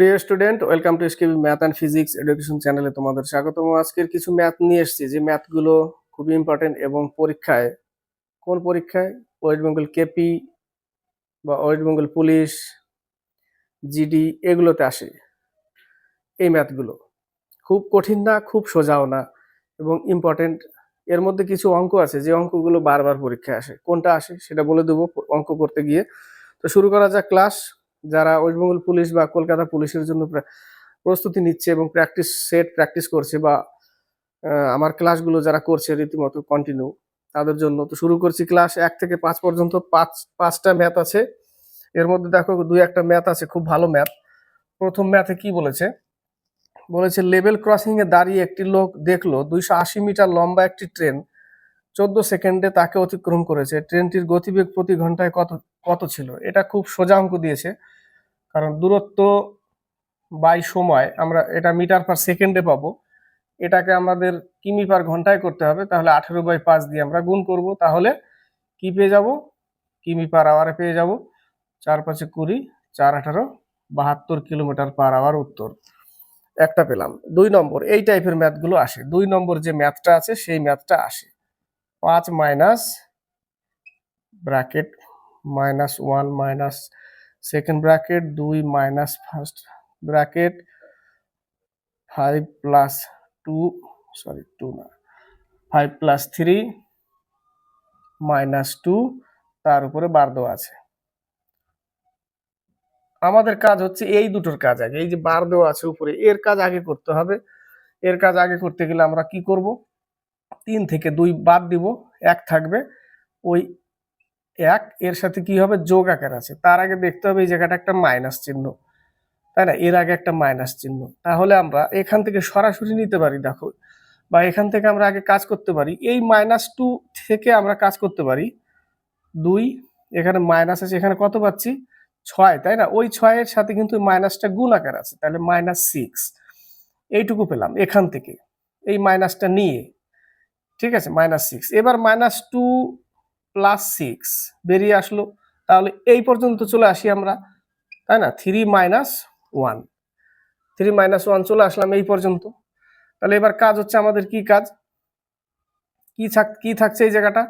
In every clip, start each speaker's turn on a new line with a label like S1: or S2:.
S1: প্রিয় student, welcome to SKB math and physics education চ্যানেলে তোমাদের স্বাগতম। আজকের কিছু ম্যাথ নিয়ে এসেছি, যে ম্যাথগুলো খুবই ইম্পর্টেন্ট এবং পরীক্ষায়, কোন পরীক্ষায়? ওয়েস্ট বেঙ্গল কেপি বা ওয়েস্ট বেঙ্গল পুলিশ জিডি এগুলোতে আসে এই ম্যাথগুলো। খুব কঠিন না, খুব সোজাও না এবং ইম্পর্টেন্ট এর মধ্যে কিছু অঙ্ক আছে, যে অঙ্কগুলো বারবার পরীক্ষায় আসে। কোনটা আসে সেটা বলে দেবো অঙ্ক করতে গিয়ে। তো শুরু করা যাক ক্লাস। যারা ওয়েস্টবেঙ্গল পুলিশ বা কলকাতা পুলিশের জন্য প্রা- প্রস্তুতি নিচ্ছে এবং প্র্যাকটিস, সেট প্র্যাকটিস করছে বা আমার ক্লাসগুলো যারা করছে রীতিমতো কন্টিনিউ তাদের জন্য তো শুরু করছি ক্লাস এক থেকে পাঁচ পর্যন্ত। পাঁচ, পাঁচটা ম্যাথ আছে। এর মধ্যে দেখো দুই একটা ম্যাথ আছে, খুব ভালো ম্যাথ প্রথম ম্যাথে কি বলেছে? বলেছে লেভেল ক্রসিং এ দাঁড়িয়ে একটি লোক দেখল দুইশো আশি মিটার লম্বা একটি ট্রেন। চোদ্দ সেকেন্ডে তাকে অতিক্রম করেছে। ট্রেনটির গতিবেগ প্রতি ঘন্টায় কত কত ছিল? এটা খুব সোজা অঙ্ক দিয়েছে। কারণ দূরত্ব বাই সময় আমরা এটা মিটার পার সেকেন্ডে পাবো। এটাকে আমাদের কিমি পার ঘন্টায় করতে হবে। তাহলে আঠেরো বাই পাঁচ দিয়ে আমরা গুণ করব। তাহলে কি পেয়ে যাব? কিমি পার আওয়ারে পেয়ে যাব। চার পাঁচে কুড়ি, চার আঠারো, বাহাত্তর কিলোমিটার পার আওয়ার উত্তর। একটা পেলাম। দুই নম্বর, এই টাইপের ম্যাথগুলো আসে। দুই নম্বর যে ম্যাথটা আছে, সেই ম্যাথটা আসে। পাঁচ minus bracket minus one minus second bracket দুই minus first bracket five plus two sorry two না five plus three minus two তার উপরে বার দেওয়া আছে। আমাদের কাজ হচ্ছে এই দুটোর কাজ আগে, এই যে বার দেওয়া আছে উপরে, এর কাজ আগে করতে হবে। এর কাজ আগে করতে গেলে আমরা কি করব? তিন থেকে দুই বাদ দিব, এক থাকবে, ওই এক, এর সাথে কি হবে? যোগ আকার আছে। তার আগে দেখতে হবে এই জায়গাটা একটা মাইনাস চিহ্ন। তাই না? এর আগে একটা মাইনাস চিহ্ন। তাহলে আমরা এখান থেকে সরাসরি নিতে পারি, দেখো। বা এখান থেকে আমরা আগে কাজ করতে পারি। এই মাইনাস টু থেকে আমরা কাজ করতে পারি দুই। এখানে মাইনাস আছে, এখানে কত পাচ্ছি? ছয়, তাই না? ওই ছয়ের সাথে কিন্তু মাইনাসটা গুণ আকার আছে। তাহলে মাইনাস সিক্স। এইটুকু পেলাম এখান থেকে। এই মাইনাসটা নিয়ে। ঠিক আছে? Minus six. এবার মাইনাস টু প্লাস সিক্স বেরিয়ে আসলো। তাহলে এই পর্যন্ত চলে আসি আমরা, তাই না? Three minus one three minus one চলে আসলাম এই পর্যন্ত। তাহলে এবার কাজ হচ্ছে আমাদের কি কাজ? কি কি থাকছে এই জায়গাটা?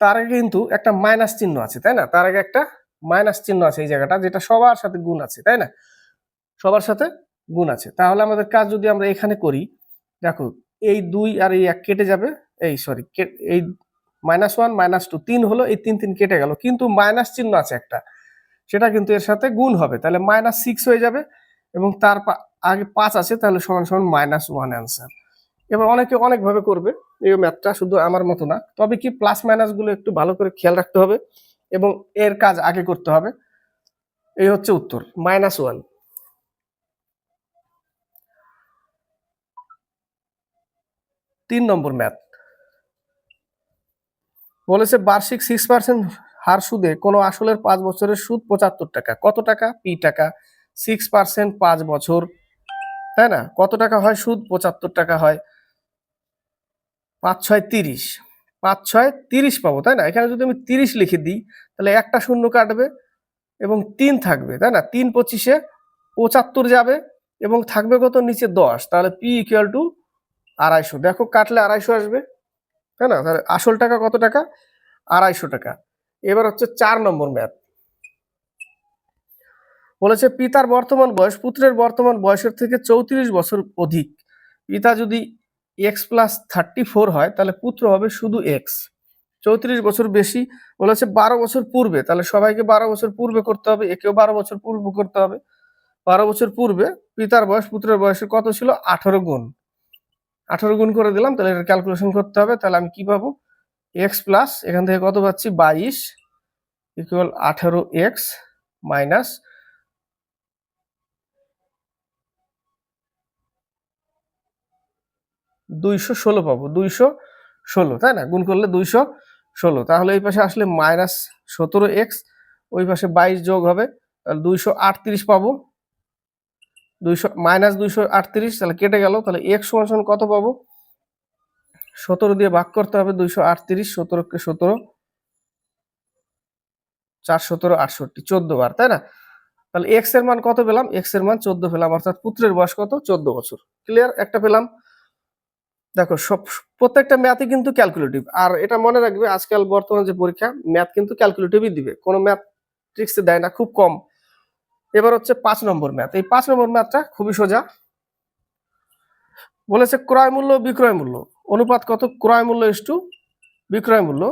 S1: তার আগে কিন্তু একটা মাইনাস চিহ্ন আছে, তাই না? তার আগে একটা মাইনাস চিহ্ন আছে এই জায়গাটা, যেটা সবার সাথে গুণ আছে, তাই না? সবার সাথে গুণ আছে। তাহলে আমাদের কাজ যদি আমরা এখানে করি, দেখো, এই দুই আর এই এক কেটে যাবে, এই সরি এই মাইনাস ওয়ান মাইনাস টু তিন হলো, এই তিন তিন কেটে গেল। কিন্তু মাইনাস চিহ্ন আছে একটা। সেটা কিন্তু এর সাথে গুণ হবে। তাহলে মাইনাস সিক্স হয়ে যাবে এবং তার আগে পাঁচ আছে, তাহলে সমান সমান মাইনাস ওয়ান অ্যান্সার এবার অনেকে অনেকভাবে করবে। এই ম্যাথটা শুধু আমার মতো না। তবে কি প্লাস মাইনাসগুলো একটু ভালো করে খেয়াল রাখতে হবে এবং এর কাজ আগে করতে হবে। এই হচ্ছে উত্তর মাইনাস ওয়ান তিন নম্বর ম্যাথ বলেছে বার্ষিক সিক্স পার্সেন্ট হার সুদে কোনো আসলের পাঁচ বছরের সুদ পঁচাত্তর টাকা। কত টাকা? পি টাকা। সিক্স পার্সেন্ট পাঁচ বছর। তাই না? কত টাকা হয় সুদ? পঁচাত্তর টাকা হয়। পাঁচ ছয় তিরিশ। পাঁচ ছয় তিরিশ পাবো, তাই না? এখানে যদি আমি তিরিশ লিখে দিই, তাহলে একটা শূন্য কাটবে এবং তিন থাকবে, তাই না? তিন পঁচিশে পঁচাত্তর যাবে এবং থাকবে কত? নিচে দশ। তাহলে পি ইকুয়াল টু আড়াইশো। দেখো কাটলে আড়াইশো আসবে। তাই না? তাহলে আসল টাকা কত টাকা? আড়াইশো টাকা। এবার হচ্ছে চার নম্বর ম্যাথ। বলেছে, পিতার বর্তমান বয়স পুত্রের বর্তমান বয়সের থেকে চৌত্রিশ বছর অধিক। পিতা যদি এক্স প্লাস থার্টি ফোর হয়, তাহলে পুত্র হবে শুধু এক্স চৌত্রিশ বছর বেশি, বলেছে, বারো বছর পূর্বে। তাহলে সবাইকে বারো বছর পূর্বে করতে হবে, একেও বারো বছর পূর্বে করতে হবে। বারো বছর পূর্বে পিতার বয়স পুত্রের বয়সের কত ছিল? আঠারো গুণ। আঠারো গুণ করে দিলাম, তাহলে এটা ক্যালকুলেশন করতে হবে, তাহলে আমি কি পাবো? এক্স প্লাস এখান থেকে কত পাচ্ছি? বাইশ ইকুয়াল আঠারো এক্স মাইনাস দুইশো ষোলো পাবো, দুইশো ষোলো, তাই না? গুণ করলে দুইশো ষোলো। তাহলে এই পাশে আসলে মাইনাস সতেরো এক্স ওই পাশে বাইশ যোগ হবে, তাহলে দুইশো আটত্রিশ পাবো। দুইশো মাইনাস দুইশো আটত্রিশ, তাহলে কেটে গেল, তাহলে এক্স সমান সমান কত পাবো? সতেরো দিয়ে ভাগ করতে হবে দুইশো আটত্রিশ সতেরোকে সতেরো, চার সতেরো আটষট্টি, চোদ্দ বার, তাই না? তাহলে এক্সের মান কত পেলাম? এক্সের মান চোদ্দ পেলাম, অর্থাৎ পুত্রের বয়স কত? চোদ্দ বছর। ক্লিয়ার একটা পেলাম। দেখো, সব, প্রত্যেকটা ম্যাথই কিন্তু ক্যালকুলেটিভ আর এটা মনে রাখবে, আজকাল বর্তমানে যে পরীক্ষা ম্যাথ কিন্তু ক্যালকুলেটিভই দিবে। কোনো ম্যাথ ট্রিক্সে দেয় না, খুব কম। এবার হচ্ছে পাঁচ নম্বর ম্যাথ। এই পাঁচ নম্বর ম্যাথটা খুবই সোজা। বলেছে ক্রয় মূল্য, বিক্রয় মূল্য। অনুপাত কত? ক্রয় মূল্য ইস টু বিক্রয় মূল্য,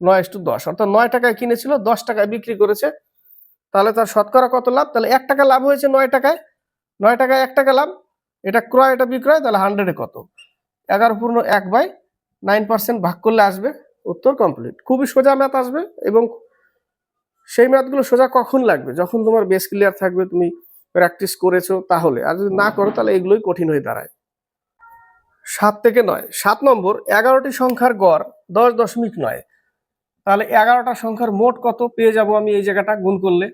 S1: নয় ইস টু দশ। অর্থাৎ নয় টাকায় কিনেছিল, দশ টাকায় বিক্রি করেছে। তাহলে তার শতকরা কত লাভ? তাহলে এক টাকা লাভ হয়েছে নয় টাকায়। নয় টাকায় এক টাকা লাভ। এটা ক্রয়, এটা বিক্রয়, তাহলে হান্ড্রেডে কত? এগারো পূর্ণ এক বাই নাইন পার্সেন্ট ভাগ করলে আসবে উত্তর কমপ্লিট খুবই সোজা ম্যাথ আসবে এবং সেই ম্যাথগুলো সোজা কখন লাগবে? যখন তোমার বেস ক্লিয়ার থাকবে, তুমি প্র্যাকটিস করেছ তাহলে। আর যদি না করো, তাহলে এগুলোই কঠিন হয়ে দাঁড়ায়। সাত থেকে নয়। সাত নম্বর, এগারোটি সংখ্যার গড় দশ দশমিক নয়। তাহলে এগারোটা সংখ্যার মোট কত? পেয়ে যাব আমি এই জায়গাটা, গুণ করলে।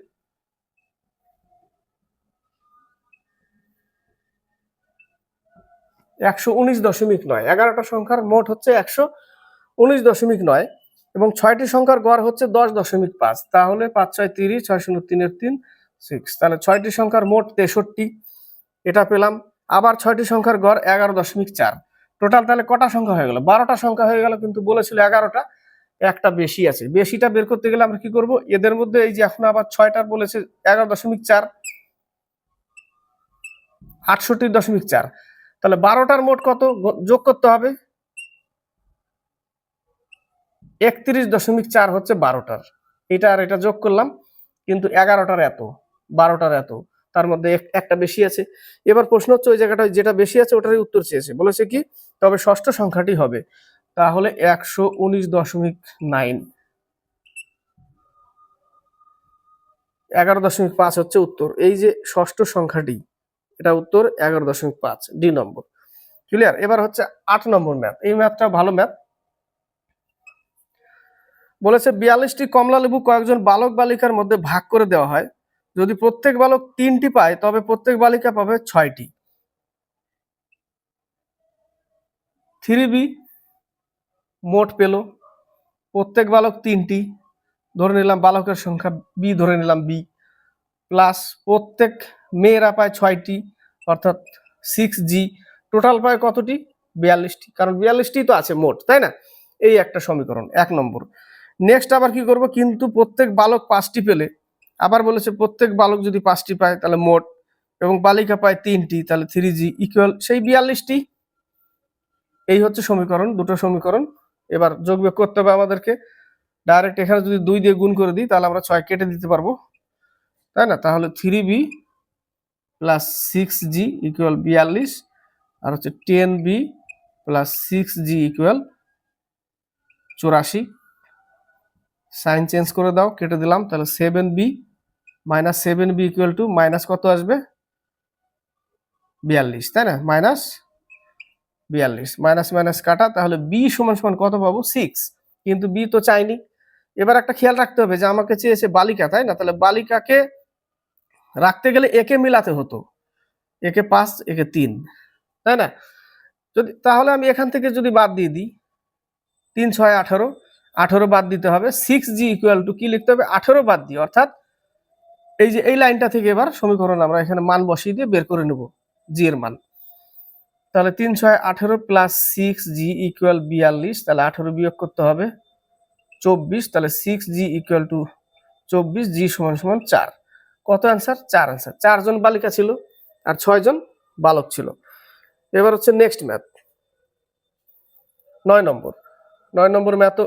S1: একশো উনিশ দশমিক নয়। এগারোটা সংখ্যার মোট হচ্ছে একশো উনিশ দশমিক নয়। এবং ছয়টি সংখ্যার গড় হচ্ছে দশ দশমিক পাঁচ, তাহলে পাঁচ ছয় তিরিশ, ছয় শূন্য তিনের তিন সিক্স তাহলে ছয়টি সংখ্যার মোট তেষট্টি, এটা পেলাম। আবার ছয়টি সংখ্যার গড় এগারো দশমিক চার। টোটাল তাহলে কটা সংখ্যা হয়ে গেল? বারোটা সংখ্যা হয়ে গেল কিন্তু বলেছিল এগারোটা, একটা বেশি আছে। বেশিটা বের করতে গেলে আমরা কি করব? এদের মধ্যে এই যে এখন আবার ছয়টার বলেছে এগারো দশমিক চার, আটষট্টি দশমিক চার, তাহলে বারোটার মোট কত? যোগ করতে হবে। একত্রিশ দশমিক চার হচ্ছে বারোটার। এটা আর এটা যোগ করলাম, কিন্তু এগারোটার এত, বারোটার এত, তার মধ্যে এক- একটা বেশি আছে। এবার প্রশ্ন হচ্ছে ওই জায়গাটা যেটা বেশি আছে ওটারই উত্তর চেয়েছে, বলেছে কি, তবে ষষ্ঠ সংখ্যাটি হবে, তাহলে একশো উনিশ দশমিক নাইন। এগারো দশমিক পাঁচ হচ্ছে উত্তর, এই যে ষষ্ঠ সংখ্যাটি, এটা উত্তর, এগারো দশমিক পাঁচ, ডি নম্বর। ক্লিয়ার এবার হচ্ছে আট নম্বর ম্যাথ এই ম্যাথটা ভালো ম্যাথ বলেছে, বিয়াল্লিশটি কমলা লেবু কয়েকজন বালক বালিকার মধ্যে ভাগ করে দেওয়া হয়। যদি প্রত্যেক বালক তিনটি পায়, তবে প্রত্যেক বালিকা পাবে ছয়টি। থ্রি বি মোট পেল। প্রত্যেক বালক তিনটি, ধরে নিলাম বালকের সংখ্যা বি, ধরে নিলাম বি। প্লাস প্রত্যেক মেয়েরা পায় ছয়টি, অর্থাৎ সিক্স জি টোটাল পায় কতটি? বিয়াল্লিশটি। কারণ বিয়াল্লিশটি তো আছে মোট, তাই না? এই একটা সমীকরণ, এক নম্বর। নেক্সট আবার কি করব? কিন্তু প্রত্যেক বালক পাঁচটি পেলে। আবার বলেছে, প্রত্যেক বালক যদি পাঁচটি পায়, তাহলে মোট। এবং বালিকা পায় তিনটি, তাহলে থ্রি জি ইকুয়াল সেই বিয়াল্লিশটি। এই হচ্ছে সমীকরণ, দুটো সমীকরণ। এবার যোগ বিয়োগ করতে হবে আমাদেরকে। ডাইরেক্ট এখানে যদি দুই দিয়ে গুণ করে দিই, তাহলে আমরা ছয় কেটে দিতে পারব। তাই না? তাহলে three B plus six G equal বিয়াল্লিশ। আর হচ্ছে ten B plus six G equal চুরাশি। সাইন চেঞ্জ করে দাও, কেটে দিলাম, তাহলে seven B minus seven B equal to minus কত আসবে? বিয়াল্লিশ, তাই না? মাইনাস বিয়াল্লিশ মাইনাস মাইনাস কাটা, তাহলে বি সমান সমান কত পাবো? সিক্স কিন্তু বি তো চাইনি। এবার একটা খেয়াল রাখতে হবে যে আমাকে চেয়েছে বালিকা, তাই না? তাহলে বালিকাকে রাখতে গেলে একে মিলাতে হতো। একে পাঁচ, একে তিন, তাই না? যদি, তাহলে আমি এখান থেকে যদি বাদ দিয়ে দিই, তিন, ছয়, আঠারো আঠারো বাদ দিতে হবে সিক্স জি ইকুয়াল টু কি লিখতে হবে? আঠারো বাদ দিয়ে, অর্থাৎ এই যে এই লাইনটা থেকে এবার সমীকরণ আমরা এখানে মান বসিয়ে দিয়ে বের করে নেব জি এর মান। তাহলে তিন ছয় আঠারো প্লাস সিক্স জি ইকুয়াল বিয়াল্লিশ, তাহলে আঠারো বিয়োগ করতে হবে চব্বিশ, তাহলে সিক্স জি ইকুয়াল টু চব্বিশ জি সমান সমান চার। কত অ্যান্সার চার অ্যান্সার চারজন বালিকা ছিল আর ছয়জন বালক ছিল। এবার হচ্ছে নেক্সট ম্যাথ নয় নম্বর। নয় নম্বর ম্যাথও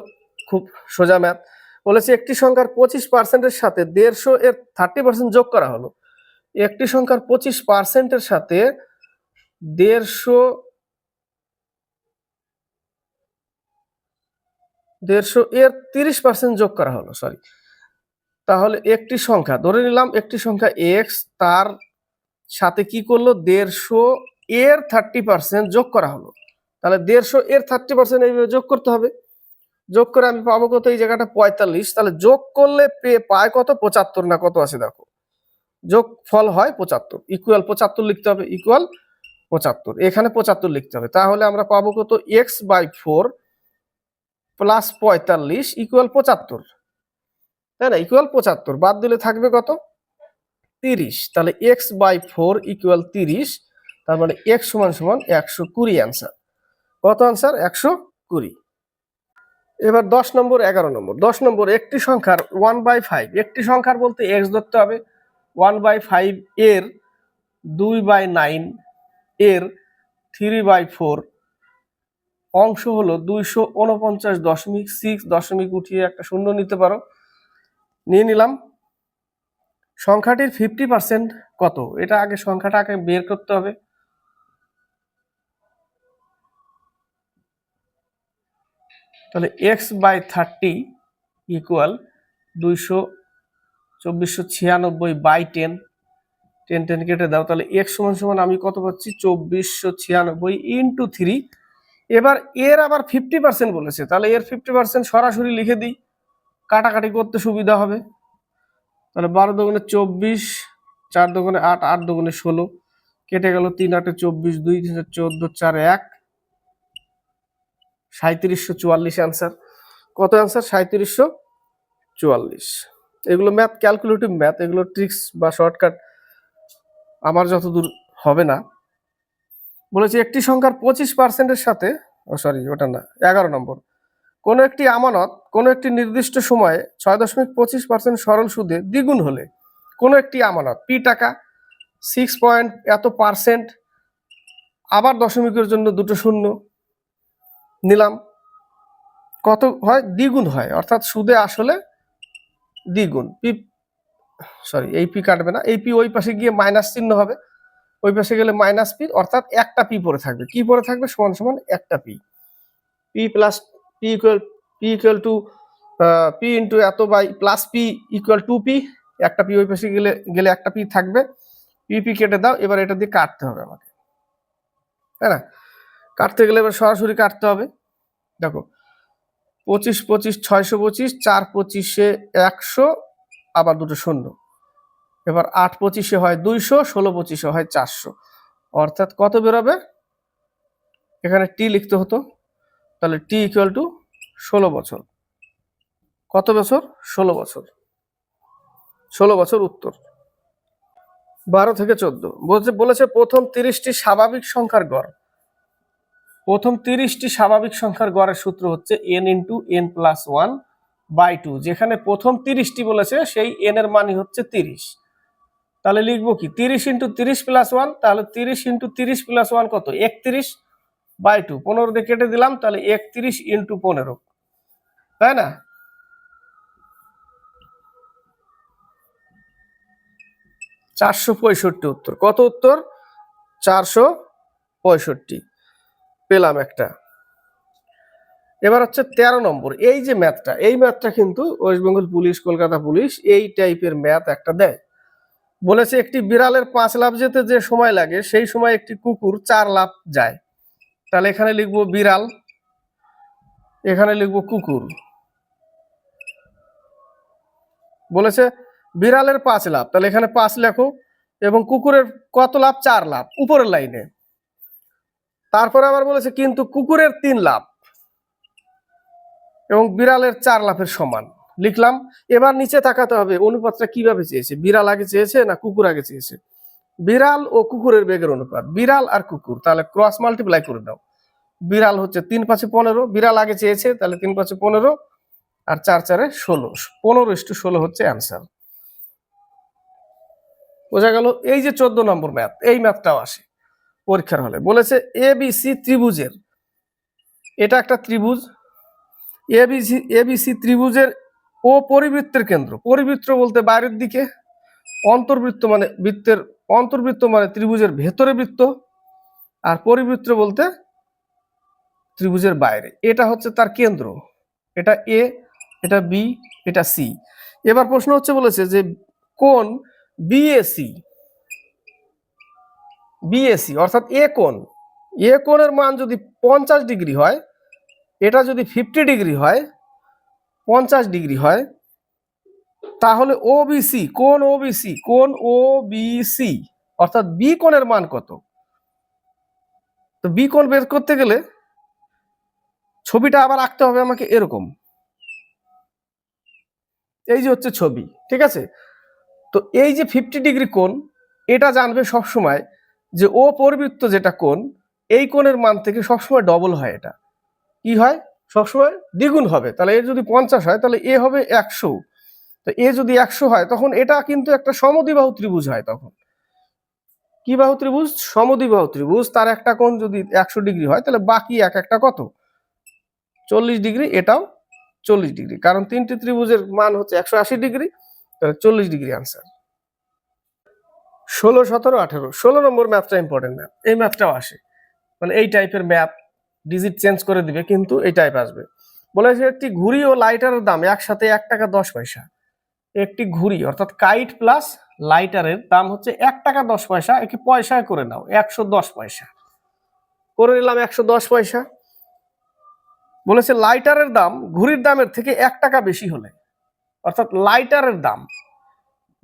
S1: খুব সোজা ম্যাথ বলেছে, একটি সংখ্যার পঁচিশ পার্সেন্টের সাথে দেড়শো এর থার্টি পার্সেন্ট যোগ করা হলো। একটি সংখ্যার পঁচিশ পার্সেন্টের সাথে দেড়শো দেড়শো এর তিরিশ পার্সেন্ট যোগ করা হলো সরি তাহলে একটি সংখ্যা, ধরে নিলাম একটি সংখ্যা এক্স তার সাথে কি করল? দেড়শো এর থার্টি পার্সেন্ট যোগ করা হলো। তাহলে দেড়শো এর থার্টি পার্সেন্ট এইভাবে যোগ করতে হবে। যোগ করে আমি পাবো কত? এই জায়গাটা পঁয়তাল্লিশ। তাহলে যোগ করলে পেয়ে পায় কত? পঁচাত্তর না কত আছে দেখো। যোগ ফল হয় পঁচাত্তর। ইকুয়াল পঁচাত্তর লিখতে হবে ইকুয়াল পঁচাত্তর। এখানে পঁচাত্তর লিখতে হবে। তাহলে আমরা পাবো কত? এক্স বাই ফোর প্লাস পঁয়তাল্লিশ ইকুয়াল পঁচাত্তর। তাই না? ইকুয়াল পঁচাত্তর। বাদ দিলে থাকবে কত? তিরিশ। তাহলে এক্স বাই ফোর ইকুয়াল তিরিশ। তার মানে এক্স সমান সমান একশো কুড়ি অ্যান্সার কত অ্যান্সার একশো কুড়ি। এবার দশ নম্বর, এগারো নম্বর। দশ নম্বর, একটি সংখ্যার ওয়ান বাই ফাইভ একটি সংখ্যার বলতে এক্স ধরতে হবে। ওয়ান বাই ফাইভ এর দুই বাই নাইন এর থ্রি বাই ফোর অংশ হলো দুইশো উনপঞ্চাশ দশমিক সিক্স দশমিক উঠিয়ে একটা শূন্য নিতে পারো। নিয়ে নিলাম। সংখ্যাটির ফিফটি পার্সেন্ট কত? এটা আগে সংখ্যাটা আগে বের করতে হবে। তাহলে এক্স বাই থার্টি ইকুয়াল দুইশো চব্বিশশো ছিয়ানব্বই বাই টেন টেন টেন কেটে দাও। তাহলে এক্স সমান সমান আমি কত পাচ্ছি? চব্বিশশো ছিয়ানব্বই ইন্টু থ্রি এবার এর আবার ফিফটি পার্সেন্ট বলেছে। তাহলে এর ফিফটি পার্সেন্ট সরাসরি লিখে দিই। কাটাকাটি করতে সুবিধা হবে। তাহলে বারো দোকানে চব্বিশ, চার দোকানে আট আট দোকানে ষোলো। কেটে গেল তিন আটে চব্বিশ, দুই তিন চোদ্দ, চার এক। সাঁত্রিশশো চুয়াল্লিশ অ্যান্সার কত অ্যান্সার সাঁত্রিশশো চুয়াল্লিশ। এগুলো ম্যাথ ক্যালকুলেটিভ ম্যাথ এগুলো ট্রিক্স বা শর্টকাট আমার যতদূর হবে না। বলেছি একটি সংখ্যার পঁচিশ পার্সেন্টের সাথে, ও সরি ওটা না, এগারো নম্বর। কোনো একটি আমানত, কোনো একটি নির্দিষ্ট সময়ে ছয় দশমিক পঁচিশ পার্সেন্ট সরল সুদে দ্বিগুণ হলে, কোনো একটি আমানত, পি টাকা সিক্স পয়েন্ট এত পার্সেন্ট আবার দশমিকের জন্য দুটো শূন্য নিলাম। কত হয়? দ্বিগুণ হয়। অর্থাৎ সুদে আসলে দ্বিগুণ। পি সরি এই পি কাটবে না। এই পি ওই পাশে গিয়ে মাইনাস চিহ্ন হবে। ওই পাশে গেলে মাইনাস পি। অর্থাৎ একটা পি পরে থাকবে। কি পরে থাকবে? সমান সমান একটা P. P plus P equal P equal to P into এত by plus P equal to P একটা পি ওই পাশে গেলে গেলে একটা পি থাকবে। পি পি কেটে দাও। এবার এটা দিয়ে কাটতে হবে আমাকে। তাই না? কাটতে গেলে এবার সরাসরি কাটতে হবে। দেখো, পঁচিশ পঁচিশ ছয়শো পঁচিশ, চার পঁচিশে একশো, আবার দুটো শূন্য। এবার আট পঁচিশে হয় দুইশো, ষোলো পঁচিশে হয় চারশো। অর্থাৎ কত বেরোবে? এখানে টি লিখতে হতো। তাহলে টি ইকুয়াল টু ষোলো বছর। কত বছর? ষোলো বছর। ষোলো বছর উত্তর। বারো থেকে চোদ্দ। বলছে, বলেছে প্রথম তিরিশটি স্বাভাবিক সংখ্যার গড়। প্রথম তিরিশটি স্বাভাবিক সংখ্যার গড়ের সূত্র হচ্ছে N into N plus one by two যেখানে প্রথম তিরিশটি বলেছে সেই এন এর মানই হচ্ছে তিরিশ। তাহলে লিখব কি? তিরিশ ইন্টু তিরিশ প্লাস ওয়ান তাহলে তিরিশ ইন্টু তিরিশ প্লাস ওয়ান কত? একত্রিশ বাই টু পনেরো দিয়ে কেটে দিলাম, তাহলে একত্রিশ ইন্টু পনেরো। তাই না? চারশো পঁয়ষট্টি উত্তর। কত উত্তর? চারশো পঁয়ষট্টি। পেলাম একটা। এবার হচ্ছে তেরো নম্বর, এই যে ম্যাথটা, এই ম্যাথটা কিন্তু West Bengal police, Kolkata police এই টাইপের ম্যাথ একটা দেয়। বলেছে একটি বিড়ালের পাঁচ লাভ যেতে যে সময় লাগে, সেই সময় একটি কুকুর চার লাভ যায়। তাহলে এখানে লিখব বিড়াল, এখানে লিখব কুকুর। বলেছে বিড়ালের পাঁচ লাভ তাহলে এখানে পাঁচ লেখো, এবং কুকুরের কত লাভ চার লাভ উপরের লাইনে। তারপরে আবার বলেছে, কিন্তু কুকুরের তিন লাভ এবং বিড়ালের চার লাভের সমান। লিখলাম, এবার নিচে তাকাতে হবে, অনুপাতটা কীভাবে চেয়েছে? বিড়াল আগে চেয়েছে না কুকুর আগে চেয়েছে? বিড়াল ও কুকুরের বেগের অনুপাত, বিড়াল আর কুকুর। তাহলে ক্রস মাল্টিপ্লাই করে দাও। বিড়াল হচ্ছে তিন পাঁচে পনেরো, বিড়াল আগে চেয়েছে, তাহলে তিন পাঁচে পনেরো আর চার চারে ষোলো। পনেরো ইস্টু ষোলো হচ্ছে অ্যান্সার বোঝা গেল, এই যে চোদ্দ নম্বর ম্যাথ এই ম্যাথটাও আসে। পরীক্ষার হলে। বলেছে এ বি সি ত্রিভুজের। এটা একটা ত্রিভুজ। এবিসি এবিসি ত্রিভুজের ও পরিবৃত্তের কেন্দ্র। পরিবৃত্ত বলতে বাইরের দিকে। অন্তর্বৃত্ত মানে বৃত্তের, অন্তর্বৃত্ত মানে ত্রিভুজের ভেতরে বৃত্ত। আর পরিবৃত্ত বলতে ত্রিভুজের বাইরে। এটা হচ্ছে তার কেন্দ্র। এটা এ এটা বি এটা সি এবার প্রশ্ন হচ্ছে বলেছে যে কোন বিএসি বিএসি অর্থাৎ এ কোণ। এ কোণের মান যদি পঞ্চাশ ডিগ্রি হয়, এটা যদি ফিফটি ডিগ্রি হয়, পঞ্চাশ ডিগ্রি হয়, তাহলে ওবিসি কোন ওবিসি কোন ও বিসি অর্থাৎ বি কোণের মান কত? তো বি কোণ বের করতে গেলে ছবিটা আবার আঁকতে হবে আমাকে এরকম। এই যে হচ্ছে ছবি, ঠিক আছে? তো এই যে ফিফটি ডিগ্রি কোণ, এটা জানবে সবসময় যে ও পরিবৃত্ত যেটা কোণ, এই কোণের মান থেকে সবসময় ডবল হয় এটা। কি হয়? সবসময় দ্বিগুণ হবে। তাহলে এ যদি পঞ্চাশ হয়, তাহলে এ হবে একশো। তো এ যদি একশো হয়, তখন এটা কিন্তু একটা সমদ্বিবাহু ত্রিভুজ হয় তখন। কি বাহু ত্রিভুজ? সমদ্বিবাহু ত্রিভুজ। তার একটা কোণ যদি একশো ডিগ্রি হয়, তাহলে বাকি এক একটা কত? চল্লিশ ডিগ্রি, এটাও চল্লিশ ডিগ্রি। কারণ তিনটি ত্রিভুজের মান হচ্ছে একশো আশি ডিগ্রি, তাহলে চল্লিশ ডিগ্রি আনসার ষোলো, সতেরো, আঠেরো। ষোলো নম্বর ম্যাথটা ইম্পর্টেন্ট ম্যাথ এই ম্যাথটাও আসে। মানে এই টাইপের ম্যাথ ডিজিট চেঞ্জ করে দিবে, কিন্তু এই টাইপ আসবে। বলেছে একটি ঘুড়ি ও লাইটারের দাম একসাথে এক টাকা দশ পয়সা। একটি ঘুড়ি, অর্থাৎ কাইট প্লাস লাইটারের দাম হচ্ছে এক টাকা দশ পয়সা। একে পয়সায় করে নাও, একশো দশ পয়সা। করে নিলাম একশো দশ পয়সা। বলেছে লাইটারের দাম ঘুড়ির দামের থেকে এক টাকা বেশি হলে, অর্থাৎ লাইটারের দাম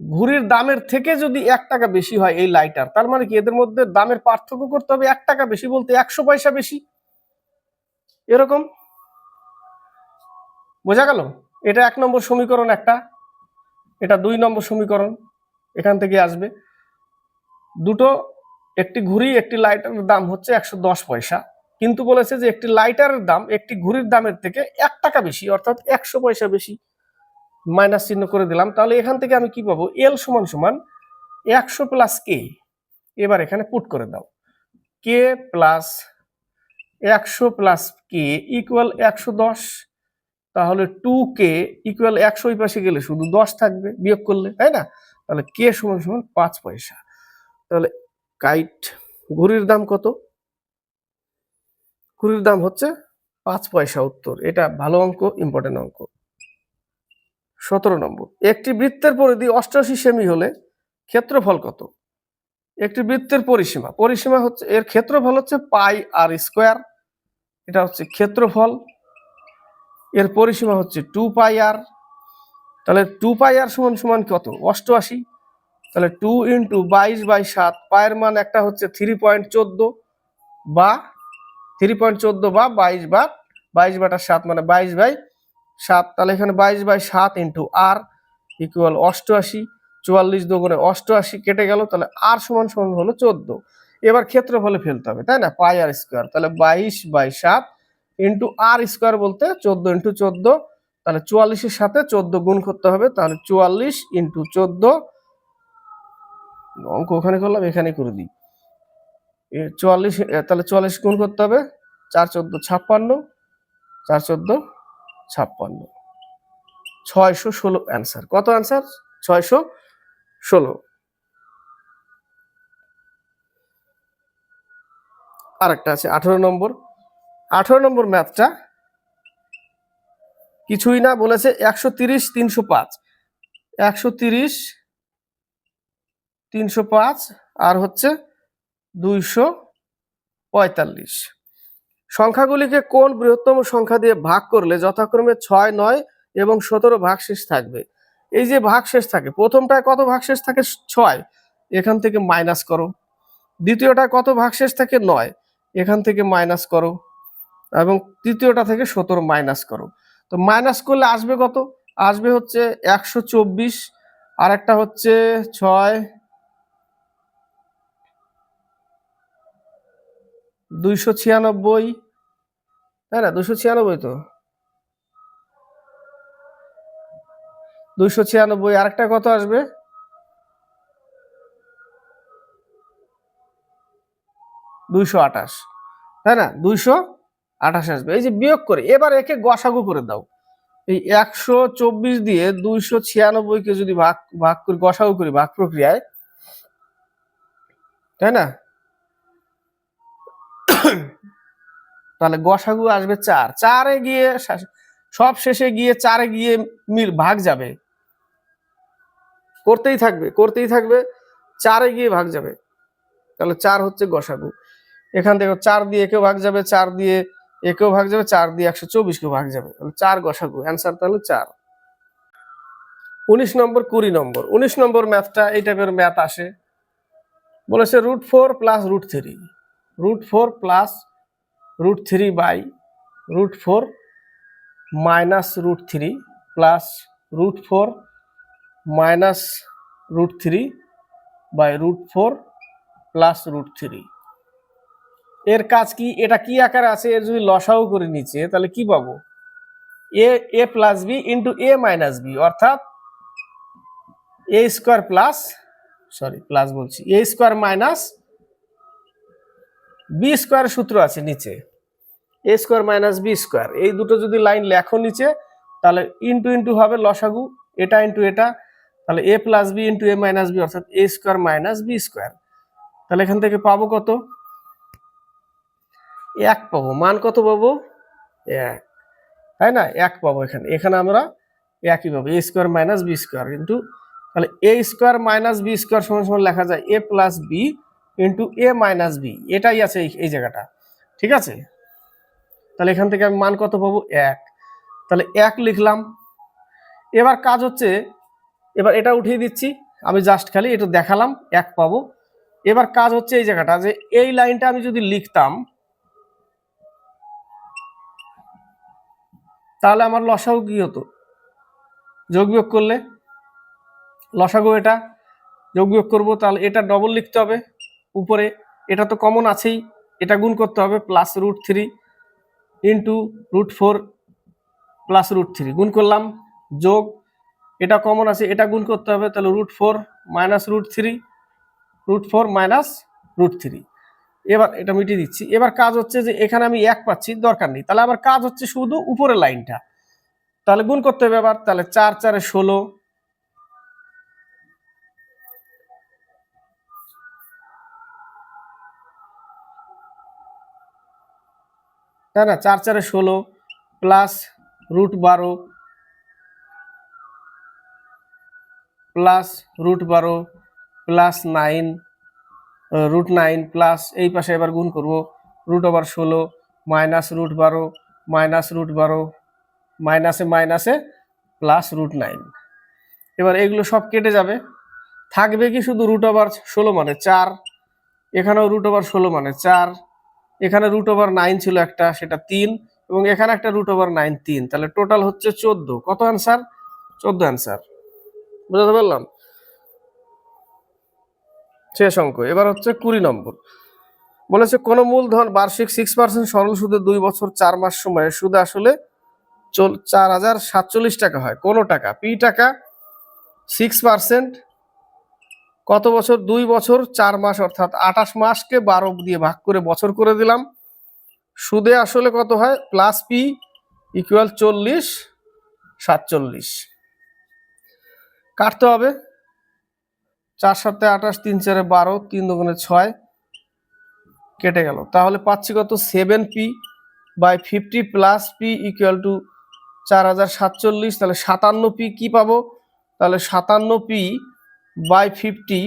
S1: ঘুড়ির দামের থেকে যদি এক টাকা বেশি হয় এই লাইটার তার মানে কি এদের মধ্যে দামের পার্থক্য করতে হবে এক টাকা বেশি বলতে একশো পয়সা বেশি। এরকম? বোঝা গেল? এটা এক নম্বর সমীকরণ একটা, এটা দুই নম্বর সমীকরণ, এখান থেকে আসবে। দুটো, একটি ঘুড়ি, একটি লাইটারের দাম হচ্ছে একশো দশ পয়সা। কিন্তু বলেছে যে একটি লাইটারের দাম একটি ঘুড়ির দামের থেকে এক টাকা বেশি, অর্থাৎ একশো পয়সা বেশি। মাইনাস চিহ্ন করে দিলাম, তাহলে এখান থেকে আমি কি পাবো? এল সমান সমান একশো প্লাস কে এবার এখানে পুট করে দাও। কে প্লাস একশো প্লাস কে ইকুয়াল একশো দশ, তাহলে টু কে ইকুয়াল একশো ওই পাশে গেলে শুধু দশ থাকবে বিয়োগ করলে, তাই না? তাহলে কে সমান সমান পাঁচ পয়সা। তাহলে কাইট ঘুড়ির দাম কত? ঘুড়ির দাম হচ্ছে পাঁচ পয়সা উত্তর। এটা ভালো অঙ্ক ইম্পর্টেন্ট অঙ্ক। সতেরো নম্বর। একটি বৃত্তের পরিধি অষ্টআশি সেমি হলে ক্ষেত্রফল কত? একটি বৃত্তের পরিসীমা। পরিসীমা হচ্ছে, এর ক্ষেত্রফল হচ্ছে পাই আর স্কোয়ার। এটা হচ্ছে ক্ষেত্রফল। এর পরিসীমা হচ্ছে টু পাই আর। তাহলে টু পাই আর সমান সমান কত? অষ্টআশি। তাহলে টু ইন্টু বাইশ বাই সাত, পায়ের মান একটা হচ্ছে থ্রি পয়েন্ট চোদ্দ বা থ্রি পয়েন্ট চোদ্দ বা বাইশ বা বাইশ বাটা সাত মানে বাইশ বাই সাত, তাহলে এখানে বাইশ বাই সাত ইন্টু আর ইকুয়াল অষ্টআশি, চুয়াল্লিশ দুগুণে অষ্টআশি কেটে গেল, তাহলে আর সমান সমান হলো চোদ্দ। এবার ক্ষেত্রফলে ফেলতে হবে, তাই না? পাই আর স্কোয়ার তাহলে বাইশ বাই সাত ইন্টু আর স্কোয়ার বলতে চোদ্দ ইন্টু চোদ্দ, তাহলে চুয়াল্লিশের সাথে চোদ্দ গুণ করতে হবে, তাহলে চুয়াল্লিশ ইন্টু চোদ্দ, অঙ্ক ওখানে করলাম এখানে করে দিই। চুয়াল্লিশ তাহলে চুয়াল্লিশ গুণ করতে হবে, চার চোদ্দ ছাপ্পান্ন, চার চোদ্দ ছাপ্পান্ন। ছয়শো ষোলো অ্যান্সার কত অ্যান্সার ছয়শো ষোলো। আরেকটা আছে, আঠারো নম্বর। আঠারো নম্বর ম্যাথটা কিছুই না বলেছে, একশো তিরিশ তিনশো পাঁচ। একশো তিরিশ তিনশো পাঁচ আর হচ্ছে দুইশো পঁয়তাল্লিশ। সংখ্যাগুলিকে কোন বৃহত্তম সংখ্যা দিয়ে ভাগ করলে যথাক্রমে ছয়, নয় এবং সতেরো ভাগশেষ থাকবে? এই যে ভাগশেষ থাকে, প্রথমটায় কত ভাগশেষ থাকে? ছয়। এখান থেকে মাইনাস করো। দ্বিতীয়টায় কত ভাগশেষ থাকে? নয়। এখান থেকে মাইনাস করো এবং তৃতীয়টা থেকে সতেরো মাইনাস করো। তো মাইনাস করলে আসবে কত? আসবে হচ্ছে একশো চব্বিশ আর একটা হচ্ছে ছয় দুইশো ছিয়ানব্বই, তাই না? দুশো ছিয়ানব্বই তো? দুইশো ছিয়ানব্বই, আরেকটা কত আসবে? দুইশো আঠাশ, তাই না? দুইশো আঠাশ আসবে। এই যে বিয়োগ করে, এবার একে গসাগু করে দাও। এই একশো চব্বিশ দিয়ে দুইশো ছিয়ানব্বইকে যদি ভাগ ভাগ করি, গসাগু করি ভাগ প্রক্রিয়ায়, তাই না? তাহলে গসাগু আসবে চার। চারে গিয়ে সব শেষে গিয়ে চারে গিয়ে মিল ভাগ যাবে। করতেই থাকবে করতেই থাকবে, চারে গিয়ে ভাগ যাবে। তাহলে চার হচ্ছে গসাগু। এখান থেকে চার দিয়ে একেও ভাগ যাবে, চার দিয়ে একেও ভাগ যাবে, চার দিয়ে একশো চব্বিশকেও ভাগ যাবে। তাহলে চার গসাগু অ্যান্সার তাহলে চার। উনিশ নম্বর, কুড়ি নম্বর। উনিশ নম্বর ম্যাথটা এই টাইপের ম্যাথ আসে। বলেছে root four plus root three root four plus root three by root four minus root three plus root four minus root three by root four plus root three এর কাজ কি? এটা কি আকারে আছে? এর যদি লসাও করে নিচে, তাহলে কি পাবো? A A plus B into A minus B অর্থাৎ A square plus sorry plus বলছি A square minus B square সূত্র আছে নিচে। A square minus B square এই দুটো যদি লাইন লেখো নিচে, তাহলে ইন্টু ইন্টু হবে লসাগু, এটা ইন্টু এটা, তাহলে A plus B into A minus B অর্থাৎ A square minus B square তাহলে এখান থেকে পাবো কত? এক পাবো। মান কত পাবো? এক। তাই না? এক পাবো এখানে। এখানে আমরা একই পাবো। A square minus B square কিন্তু তাহলে A square minus B square সমান সমান লেখা যায়। A plus B into A minus B এটাই আছে এই- জায়গাটা, ঠিক আছে? তাহলে এখান থেকে আমি মান কত পাবো? এক। তাহলে এক লিখলাম। এবার কাজ হচ্ছে, এবার এটা উঠিয়ে দিচ্ছি, আমি জাস্ট খালি এটা দেখালাম, এক পাবো। এবার কাজ হচ্ছে এই জায়গাটা, যে এই লাইনটা আমি যদি লিখতাম, তাহলে আমার লসাগু কি হতো? যোগ বিয়োগ করলে, লসাগু এটা, যোগ বিয়োগ করব, তাহলে এটা ডবল লিখতে হবে। উপরে, এটা তো কমন আছেই, এটা গুণ করতে হবে plus root three into root four plus root three গুণ করলাম, যোগ, এটা কমন আছে, এটা গুণ করতে হবে, তাহলে root four minus root three root four minus root three এবার এটা মিটিয়ে দিচ্ছি, এবার কাজ হচ্ছে যে এখানে আমি এক পাচ্ছি, দরকার নেই। তাহলে আবার কাজ হচ্ছে শুধু উপরের লাইনটা। তাহলে গুণ করতে হবে আবার, তাহলে চার, চারে ষোলো তাই না? চার চারে ষোলো প্লাস রুট বারো প্লাস রুট বারো plus nine root nine plus এই পাশে এবার গুণ করব। রুট ওভার ষোলো মাইনাস রুট বারো মাইনাস রুট বারো মাইনাসে মাইনাসে প্লাস রুট নাইন এবার এগুলো সব কেটে যাবে। থাকবে কি শুধু রুট ওভার ষোলো মানে চার, এখানেও রুট ওভার ষোলো মানে চার এখানে রুট ওভার নাইন ছিল একটা, সেটা তিন, এবং এখানে একটা রুট ওভার নাইন তিন। তাহলে টোটাল হচ্ছে চোদ্দ। কত অ্যান্সার চোদ্দ অ্যান্সার বুঝতে পারলাম? শেষ অঙ্ক। এবার হচ্ছে কুড়ি নম্বর। বলেছে, কোন মূলধন বার্ষিক সিক্স পার্সেন্ট সরল সুদে দুই বছর চার মাস সময়ে সুদ আসলে চার হাজার সাতচল্লিশ টাকা হয়। কোন টাকা। পি টাকা সিক্স পার্সেন্ট কত বছর? দুই বছর, চার মাস, অর্থাৎ আঠাশ মাসকে বারো দিয়ে ভাগ করে বছর করে দিলাম। সুদে আসলে কত হয়? প্লাস পি ইকুয়াল চল্লিশ, সাতচল্লিশ। কাটতে হবে। চার সাতে আঠাশ, তিন চারে বারো, তিন দোকানে ছয় কেটে গেল। তাহলে পাচ্ছি কত? Seven P by fifty plus P equal to চার হাজার সাতচল্লিশ। তাহলে সাতান্ন পি কি পাবো? তাহলে সাতান্ন পি বাই ফিফটি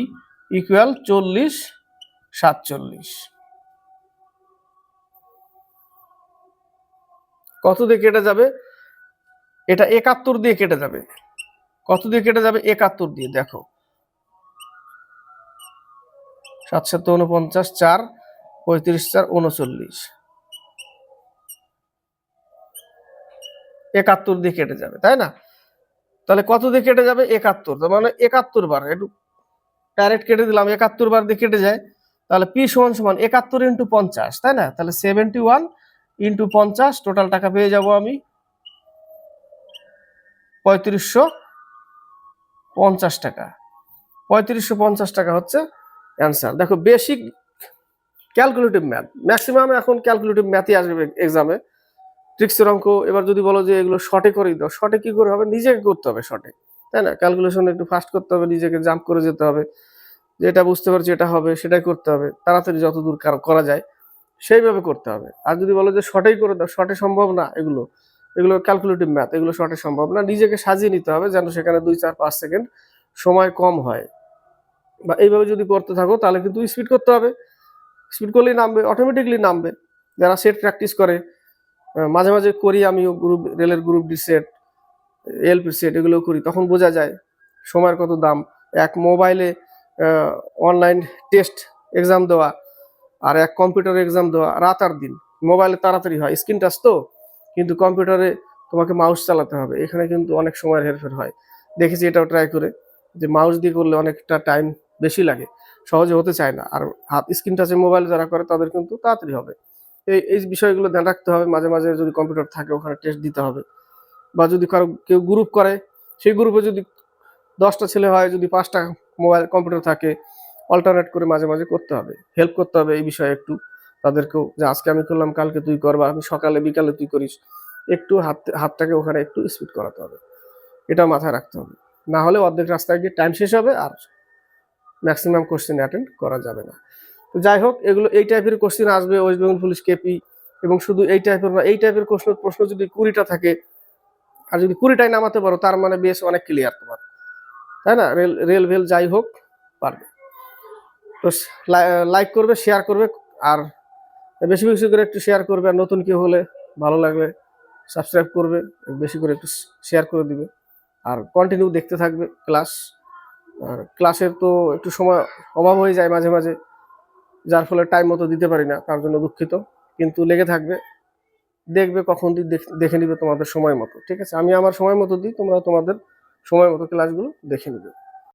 S1: ইকুয়াল চল্লিশ, সাতচল্লিশ। কত দিয়ে কেটে যাবে? এটা একাত্তর দিয়ে কেটে যাবে। কত দিয়ে কেটে যাবে? একাত্তর দিয়ে, দেখো। সাত সাত উনপঞ্চাশ, চার, পঁয়ত্রিশ, চার, উনচল্লিশ। একাত্তর দিয়ে কেটে যাবে, তাই না? তাহলে কত দিয়ে কেটে যাবে? একাত্তর। তার মানে একাত্তর বার। একটু ডাইরেক্ট কেটে দিলাম, একাত্তর বার দিয়ে কেটে যায়। তাহলে পি সমান সমান একাত্তর ইন্টু পঞ্চাশ, তাই না? তাহলে সেভেন্টি ওয়ান ইন্টু পঞ্চাশ টোটাল টাকা পেয়ে যাব আমি পঁয়ত্রিশশো পঞ্চাশ টাকা। পঁয়ত্রিশশো পঞ্চাশ টাকা হচ্ছে অ্যান্সার দেখো বেসিক ক্যালকুলেটিভ ম্যাথ ম্যাক্সিমাম এখন ক্যালকুলেটিভ ম্যাথই আসবে এক্সামে ট্রিক্সের অঙ্ক, এবার যদি বলো যে এগুলো শর্টে করেই দাও শর্টে কি করে হবে? নিজেকে করতে হবে শর্টে তাই না? ক্যালকুলেশন একটু ফাস্ট করতে হবে, নিজেকে জাম্প করে যেতে হবে। যেটা বুঝতে পারছি এটা হবে, সেটাই করতে হবে। তাড়াতাড়ি যতদূর কার- করা যায়, সেইভাবে করতে হবে। আর যদি বলো যে শর্টেই করে দাও শর্টে সম্ভব না এগুলো এগুলো ক্যালকুলেটিভ ম্যাথ এগুলো শর্টে সম্ভব না। নিজেকে সাজিয়ে নিতে হবে যেন সেখানে দুই, চার, পাঁচ সেকেন্ড সময় কম হয়। বা এইভাবে যদি করতে থাকো, তাহলে কিন্তু স্পিড করতে হবে। স্পিড করলেই নামবে অটোমেটিকলি নামবে। যারা সেট প্র্যাকটিস করে মাঝে মাঝে করি আমিও গ্রুপ রেলের group D set LP set এগুলো করি, তখন বোঝা যায় সময়ের কত দাম। এক মোবাইলে অনলাইন টেস্ট এক্সাম দেওয়া আর এক কম্পিউটার এক্সাম দেওয়া রাত আর দিন। মোবাইলে তাড়াতাড়ি হয় স্ক্রিন টাচ তো, কিন্তু কম্পিউটারে তোমাকে মাউস চালাতে হবে। এখানে কিন্তু অনেক সময়ের হেরফের হয়। দেখেছি এটাও ট্রাই করে যে মাউস দিয়ে করলে অনেকটা টাইম বেশি লাগে। সহজে হতে চায় না। আর হাত স্ক্রিন টাচে মোবাইল যারা করে তাদের কিন্তু তাড়াতাড়ি হবে। এই এই বিষয়গুলো ধ্যান রাখতে হবে। মাঝে মাঝে যদি কম্পিউটার থাকে, ওখানে টেস্ট দিতে হবে। বা যদি কারও, কেউ গ্রুপ করে, সেই গ্রুপে যদি দশটা ছেলে হয়, যদি পাঁচটা মোবাইল কম্পিউটার থাকে অল্টারনেট করে মাঝে মাঝে করতে হবে। হেল্প করতে হবে এই বিষয়ে একটু। তাদেরকেও যে আজকে আমি করলাম, কালকে তুই কর, বা আমি সকালে, বিকালে তুই করিস, একটু হাত, হাতটাকে ওখানে একটু স্পিড করাতে হবে। এটা মাথায় রাখতে হবে। না হলে অর্ধেক রাস্তায় গিয়ে টাইম শেষ হবে আর ম্যাক্সিমাম কোশ্চেন অ্যাটেন্ড করা যাবে না। তো যাই হোক, এগুলো, এই টাইপের কোশ্চেন আসবে ওয়েস্ট বেঙ্গল পুলিশ কেপি এবং শুধু এই টাইপের না, এই টাইপের প্রশ্ন প্রশ্ন যদি কুড়িটা থাকে, আর যদি কুড়িটাই নামাতে পারো, তার মানে বেশ অনেক ক্লিয়ার তোমার। তাই না? রেল রেল ভেল যাই হোক, পারবে। তো লাইক করবে শেয়ার করবে, আর বেশি বেশি করে একটু শেয়ার করবে, আর নতুন কেউ হলে ভালো লাগলে সাবস্ক্রাইব করবে, বেশি করে একটু শেয়ার করে দিবে। আর কন্টিনিউ দেখতে থাকবে ক্লাস আর ক্লাসের তো একটু সময় অভাব হয়ে যায় মাঝে মাঝে। যার ফলে টাইম মতো দিতে পারি না, তার জন্য দুঃখিত। কিন্তু লেগে থাকবে, দেখবে কখন দিই দেখ- নিবে তোমাদের সময় মতো, ঠিক আছে? আমি আমার সময় মতো দিই, তোমরা তোমাদের সময় মতো ক্লাসগুলো দেখে নিবে।